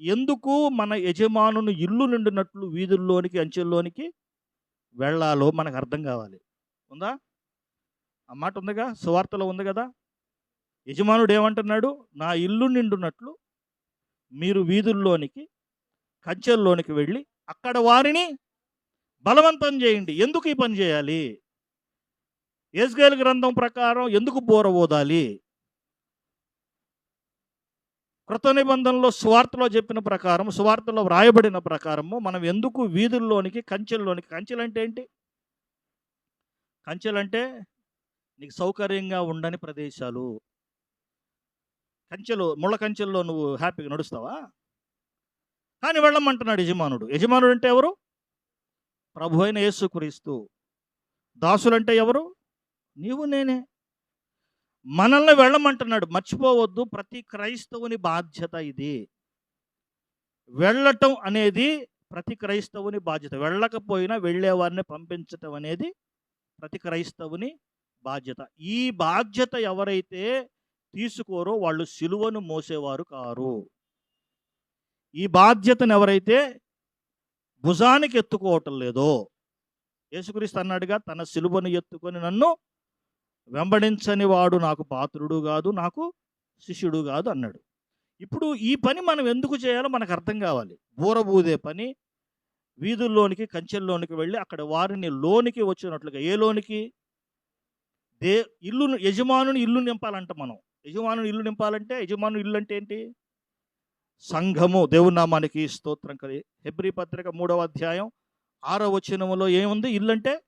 ఎందుకు మన యజమానుని ఇల్లు నిండినట్లు వీధుల్లోనికి అంచెల్లోనికి వెళ్ళాలో మనకు అర్థం కావాలి. ఉందా? ఆ మాట ఉందిగా? సువార్తలో ఉంది కదా? యజమానుడు ఏమంటున్నాడు నా ఇల్లు నిండునట్లు మీరు వీధుల్లోనికి కంచెల్లోనికి వెళ్ళి అక్కడ వారిని బలవంతం చేయండి. ఎందుకు ఈ పని చేయాలి? ఏజ్గేల్ గ్రంథం ప్రకారం ఎందుకు బోర ఓదాలి కృత నిబంధనలో స్వార్థలో చెప్పిన ప్రకారం సువార్తలో వ్రాయబడిన ప్రకారము మనం ఎందుకు వీధుల్లోనికి కంచెల్లోనికి కంచెలు అంటే ఏంటి? కంచెలంటే నీకు సౌకర్యంగా ఉండని ప్రదేశాలు. కంచెలు ముళ్ళ కంచెల్లో నువ్వు హ్యాపీగా నడుస్తావా? కానీ వెళ్ళమంటున్నాడు యజమానుడు. యజమానుడు అంటే ఎవరు? ప్రభు అయిన యేసుక్రీస్తు. దాసులంటే ఎవరు? నీవు నేనే. మనల్ని వెళ్ళమంటున్నాడు. మర్చిపోవద్దు. ప్రతి క్రైస్తవుని బాధ్యత ఇది. వెళ్ళటం అనేది ప్రతి క్రైస్తవుని బాధ్యత. వెళ్ళకపోయినా వెళ్ళేవారిని పంపించటం అనేది ప్రతి క్రైస్తవుని బాధ్యత. ఈ బాధ్యత ఎవరైతే తీసుకోరో వాళ్ళు సిలువను మోసేవారు కారు. ఈ బాధ్యతను ఎవరైతే భుజానికి ఎత్తుకోవటం లేదో యేసుక్రీస్తు అన్నాడుగా తన సిలువను ఎత్తుకొని నన్ను వెంబడించని వాడు నాకు పాత్రుడు కాదు నాకు శిష్యుడు కాదు అన్నాడు. ఇప్పుడు ఈ పని మనం ఎందుకు చేయాలో మనకు అర్థం కావాలి. బూరబూదే పని. వీధుల్లోనికి కంచెల్లోనికి వెళ్ళి అక్కడ వారిని లోనికి వచ్చినట్లుగా ఏ లోనికి? దే ఇల్లును యజమానుని ఇల్లు నింపాలంట మనం. యజమానుని ఇల్లు నింపాలంటే యజమాను ఇల్లు అంటే ఏంటి? సంఘము దేవునామానికి స్తోత్రం కలి హెబ్రి పత్రిక మూడవ అధ్యాయం ఆరో వచనములో ఏముంది? ఇల్లు అంటే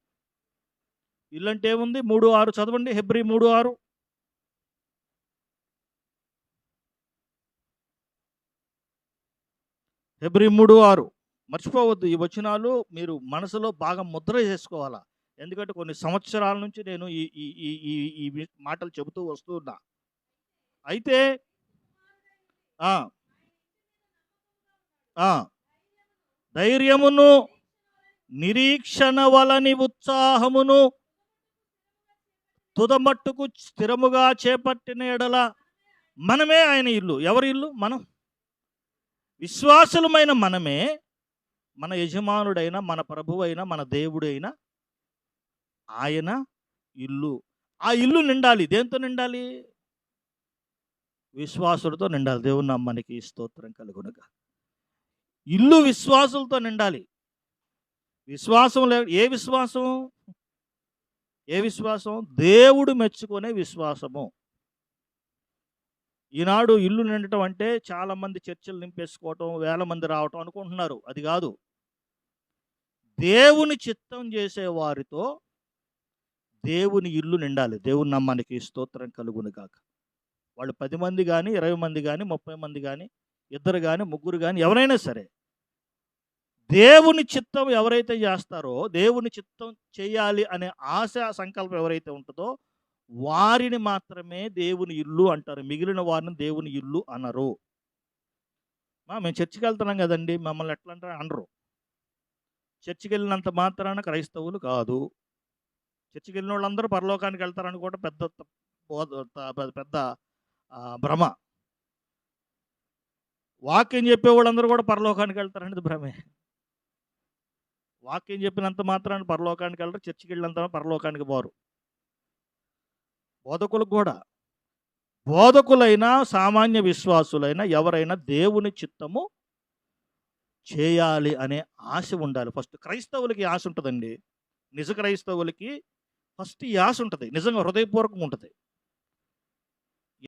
ఇల్లు అంటే ఏముంది మూడు ఆరు చదవండి. హెబ్రి మూడు ఆరు. హెబ్రి మూడు ఆరు. మర్చిపోవద్దు. ఈ వచనాలు మీరు మనసులో బాగా ముద్ర చేసుకోవాలా? ఎందుకంటే కొన్ని సంవత్సరాల నుంచి నేను ఈ ఈ ఈ ఈ ఈ మాటలు చెబుతూ వస్తూ ఉన్నా. అయితే ధైర్యమును నిరీక్షణ వలని ఉత్సాహమును తుదమట్టుకు స్థిరముగా చేపట్టిన ఎడల మనమే ఆయన ఇల్లు. ఎవరి ఇల్లు? మనం. విశ్వాసులమైన మనమే మన యజమానుడైన మన ప్రభువైన మన దేవుడైన ఆయన ఇల్లు. ఆ ఇల్లు నిండాలి. దేంతో నిండాలి? విశ్వాసులతో నిండాలి. దేవుని నమ్మనికి స్తోత్రం కలుగునగా. ఇల్లు విశ్వాసులతో నిండాలి. విశ్వాసం లే ఏ విశ్వాసం? ఏ విశ్వాసం దేవుడు మెచ్చుకునే విశ్వాసము. ఈనాడు ఇల్లు నిండటం అంటే చాలామంది చర్చలు నింపేసుకోవటం వేల మంది రావటం అనుకుంటున్నారు. అది కాదు. దేవుని చిత్తం చేసే వారితో దేవుని ఇల్లు నిండాలి. దేవుని నమ్మానికి స్తోత్రం కలుగును కాక వాళ్ళు పది మంది కానీ ఇరవై మంది కానీ ముప్పై మంది కానీ ఇద్దరు కానీ ముగ్గురు కానీ ఎవరైనా సరే దేవుని చిత్తం ఎవరైతే చేస్తారో దేవుని చిత్తం చేయాలి అనే ఆశ సంకల్పం ఎవరైతే ఉంటుందో వారిని మాత్రమే దేవుని ఇల్లు అంటారు. మిగిలిన వారిని దేవుని ఇల్లు అనరు. మా మేము చర్చికి వెళ్తున్నాం కదండి. మమ్మల్ని ఎట్లా అంటారు అనరు. చర్చికి వెళ్ళినంత మాత్రాన క్రైస్తవులు కాదు. చర్చికి వెళ్ళిన వాళ్ళందరూ పరలోకానికి వెళ్తారని కూడా పెద్ద బోధ- పెద్ద- పెద్ద భ్రమ. వాక్యం చెప్పే వాళ్ళందరూ కూడా పరలోకానికి వెళ్తారనేది భ్రమే. వాక్యం చెప్పినంత మాత్రాన్ని పరలోకానికి వెళ్ళరు చర్చికి వెళ్ళినంత పరలోకానికి పోరు. బోధకులకు కూడా. బోధకులైన సామాన్య విశ్వాసులైన ఎవరైనా దేవుని చిత్తము చేయాలి అనే ఆశ ఉండాలి. ఫస్ట్ క్రైస్తవులకి ఆశ ఉంటుందండి. నిజ క్రైస్తవులకి ఫస్ట్ ఈ ఆశ ఉంటుంది. నిజంగా హృదయపూర్వకంగా ఉంటుంది.